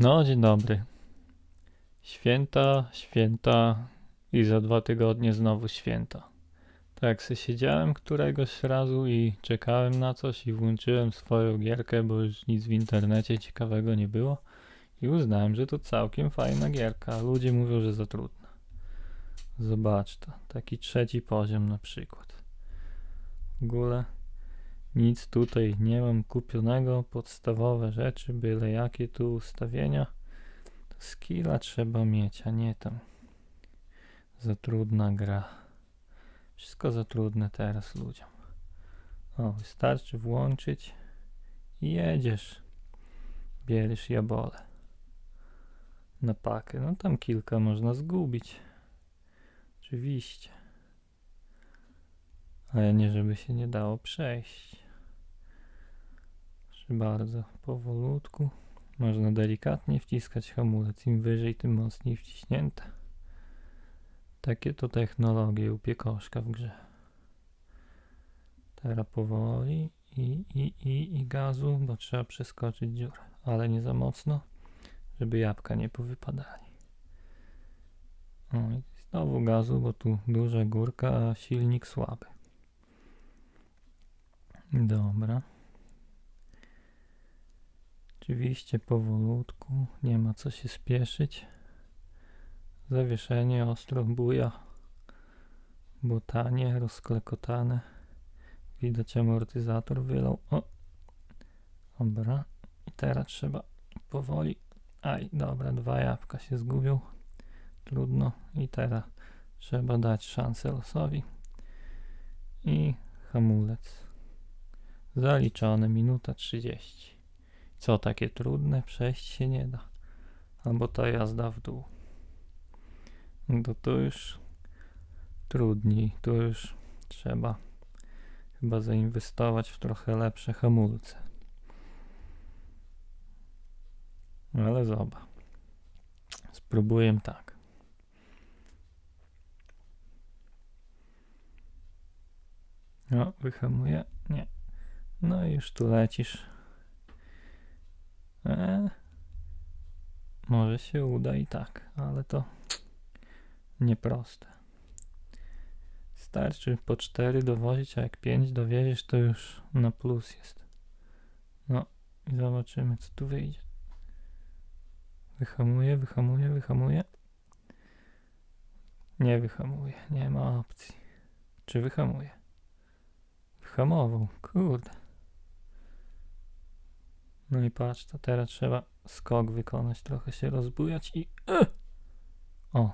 No, dzień dobry. Święta, święta i za dwa tygodnie znowu święta. Tak se siedziałem któregoś razu i czekałem na coś i włączyłem swoją gierkę, bo już nic w internecie ciekawego nie było i uznałem, że to całkiem fajna gierka, ludzie mówią, że za trudna. Zobacz to, taki trzeci poziom na przykład. W ogóle nic tutaj nie mam kupionego, podstawowe rzeczy, byle jakie tu ustawienia. Skilla trzeba mieć, a nie tam. Za trudna gra. Wszystko za trudne teraz ludziom. O, wystarczy włączyć i jedziesz. Bierzesz jabole. Na pakę. No tam kilka można zgubić. Oczywiście. Ale nie, żeby się nie dało przejść. Bardzo, powolutku. Można delikatnie wciskać hamulec. Im wyżej, tym mocniej wciśnięte. Takie to technologie u piekoszka w grze. Teraz powoli i, i, i, i gazu, bo trzeba przeskoczyć dziurę. Ale nie za mocno, żeby jabłka nie powypadali. O, i znowu gazu, bo tu duża górka, a silnik słaby. Dobra. Oczywiście powolutku, nie ma co się spieszyć. Zawieszenie ostro buja. Botanie rozklekotane. Widać amortyzator wylał. O! Dobra. I teraz trzeba powoli. Aj, dobra, dwa jabłka się zgubią. Trudno. I teraz trzeba dać szansę losowi. I hamulec. Zaliczone, minuta 30. Co takie trudne? Przejść się nie da. Albo ta jazda w dół. No to już trudniej. Tu już trzeba chyba zainwestować w trochę lepsze hamulce. Ale zobacz. Spróbuję tak. No, wyhamuję. Nie. No i już tu lecisz. E, może się uda i tak, ale to nieproste. Starczy po 4 dowozić, a jak 5 dowieziesz, to już na plus jest. No i zobaczymy, co tu wyjdzie. Wyhamuje, wyhamuje, wyhamuje. Nie wyhamuje, nie ma opcji. Czy wyhamuje? Wyhamował, kurde. No i patrz, to teraz trzeba skok wykonać, trochę się rozbujać i... E! O!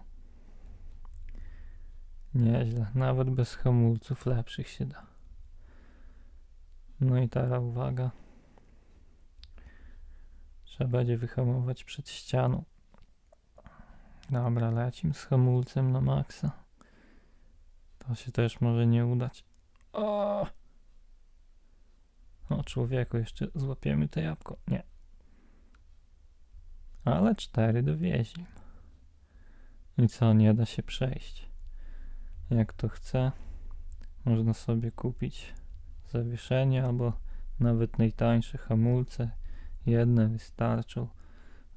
Nieźle, nawet bez hamulców lepszych się da. No i teraz uwaga. Trzeba będzie wyhamować przed ścianą. Dobra, lecim z hamulcem na maksa. To się też może nie udać. O! O człowieku, jeszcze złapiemy to jabłko. Nie. Ale cztery dowieźli. I co, nie da się przejść. Jak to chce, można sobie kupić zawieszenie albo nawet najtańsze hamulce. Jedne wystarczą.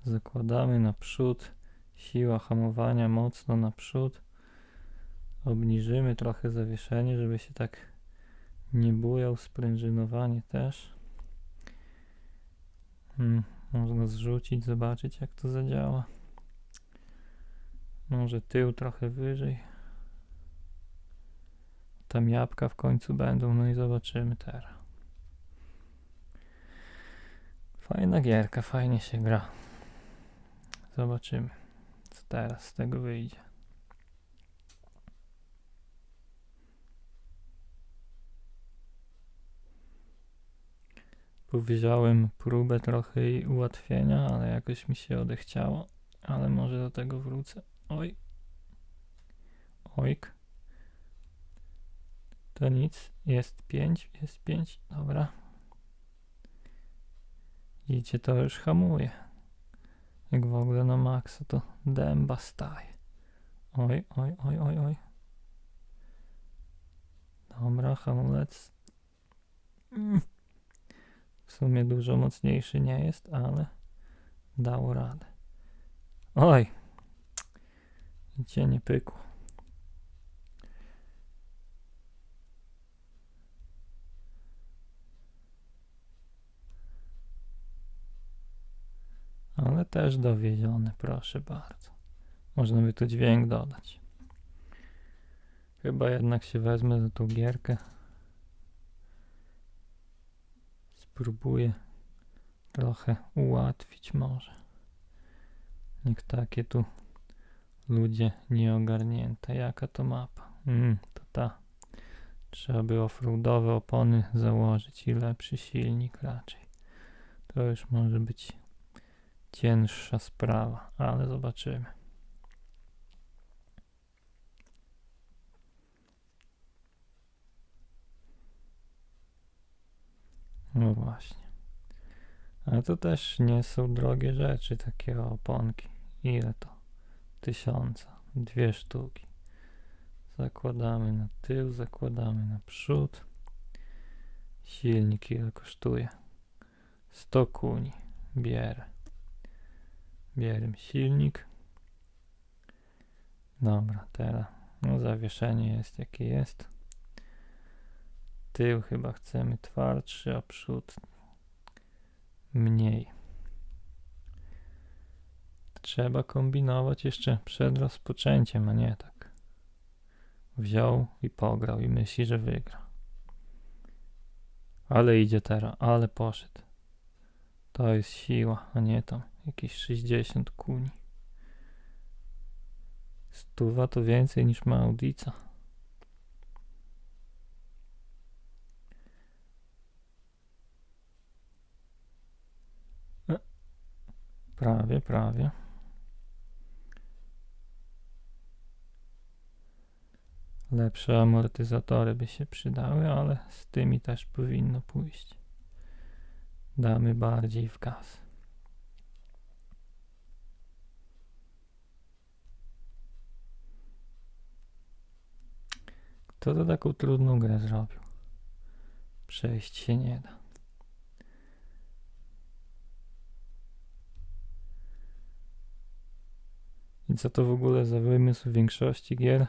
Zakładamy naprzód. Siła hamowania mocno naprzód. Obniżymy trochę zawieszenie, żeby się tak nie bujał. Sprężynowanie też. Hmm, można zrzucić, zobaczyć jak to zadziała. Może tył trochę wyżej. Tam jabłka w końcu będą, no i zobaczymy teraz. Fajna gierka, fajnie się gra. Zobaczymy, co teraz z tego wyjdzie. Powiedziałem próbę trochę jej ułatwienia, ale jakoś mi się odechciało. Ale może do tego wrócę. Oj. Ojk. To nic. Jest 5, jest 5. Dobra. Idzie to już hamuje. Jak w ogóle na maksa to dęba staje. Oj, oj, oj, oj, oj. Dobra, hamulec. Mm. Sumie dużo mocniejszy nie jest, ale dało radę. Oj, cię nie pykło. Ale też dowiezione, proszę bardzo. Można by tu dźwięk dodać. Chyba jednak się wezmę za tą gierkę. Spróbuję trochę ułatwić może. Niech takie tu ludzie nieogarnięte. Jaka to mapa? Mm, to ta. Trzeba by offroadowe opony założyć i lepszy silnik raczej. To już może być cięższa sprawa, ale zobaczymy. No właśnie. Ale to też nie są drogie rzeczy, takie oponki. Ile to? Tysiąca. Dwie sztuki. Zakładamy na tył, zakładamy na przód. Silnik ile kosztuje? 100 kuni. Bierę. Bierę silnik. Dobra, teraz no zawieszenie jest jakie jest. Tył chyba chcemy twardszy, a przód mniej. Trzeba kombinować jeszcze przed rozpoczęciem, a nie tak. Wziął i pograł i myśli, że wygra. Ale idzie teraz, ale poszedł. To jest siła, a nie tam jakieś 60 kuni. Stuwa to więcej niż ma Audica. E, Prawie, prawie. Lepsze amortyzatory by się przydały, ale z tymi też powinno pójść. Damy bardziej w gaz. Kto to taką trudną grę zrobił? Przejść się nie da. I co to w ogóle za wymysł większości gier,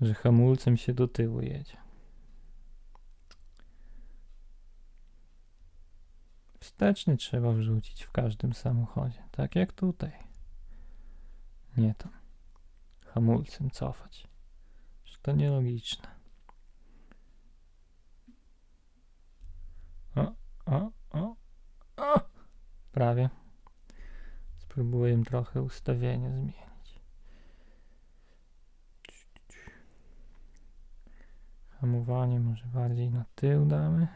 że hamulcem się do tyłu jedzie? Wsteczny trzeba wrzucić w każdym samochodzie, tak jak tutaj. Nie tam. Hamulcem cofać. Że to nielogiczne. O, o, o, o! Prawie. Spróbuję trochę ustawienie zmienić. Hamowanie może bardziej na tył damy.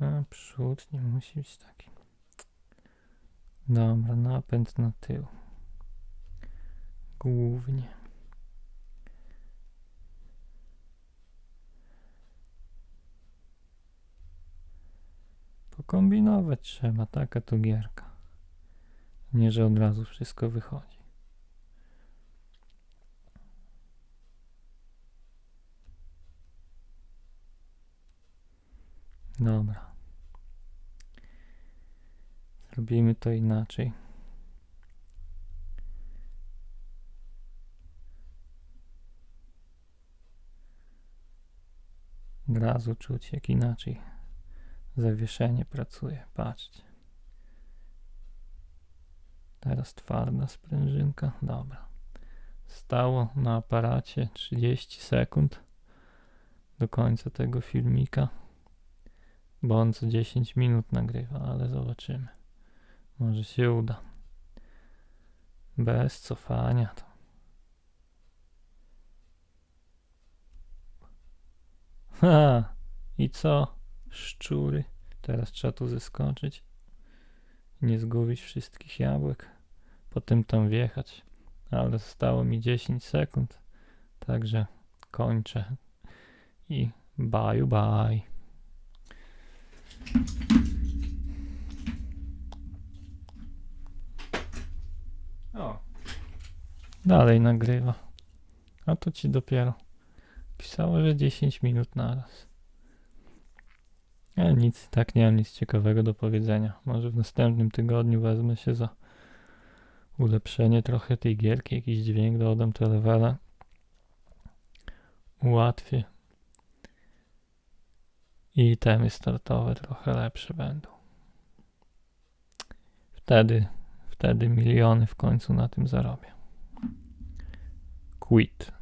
A przód nie musi być taki. Dobra, napęd na tył. Głównie. Pokombinować trzeba, taka to gierka. Nie, że od razu wszystko wychodzi. Dobra. Zrobimy to inaczej. Od razu czuć, jak inaczej zawieszenie pracuje. Patrzcie. Teraz twarda sprężynka. Dobra. Stało na aparacie 30 sekund do końca tego filmika, bo on co 10 minut nagrywa, ale zobaczymy. Może się uda. Bez cofania to. Ha! I co? Szczury. Teraz trzeba tu zeskoczyć. Nie zgubić wszystkich jabłek. Potem tam wjechać. Ale zostało mi 10 sekund. Także kończę. I bye bye. O. Dalej nagrywa. A to ci dopiero pisało, że 10 minut naraz. Ja nic, tak nie mam nic ciekawego do powiedzenia. Może w następnym tygodniu wezmę się za ulepszenie trochę tej gierki, jakiś dźwięk dodam, te levele ułatwię. I temy startowe trochę lepsze będą. Wtedy, wtedy miliony w końcu na tym zarobię. Quit.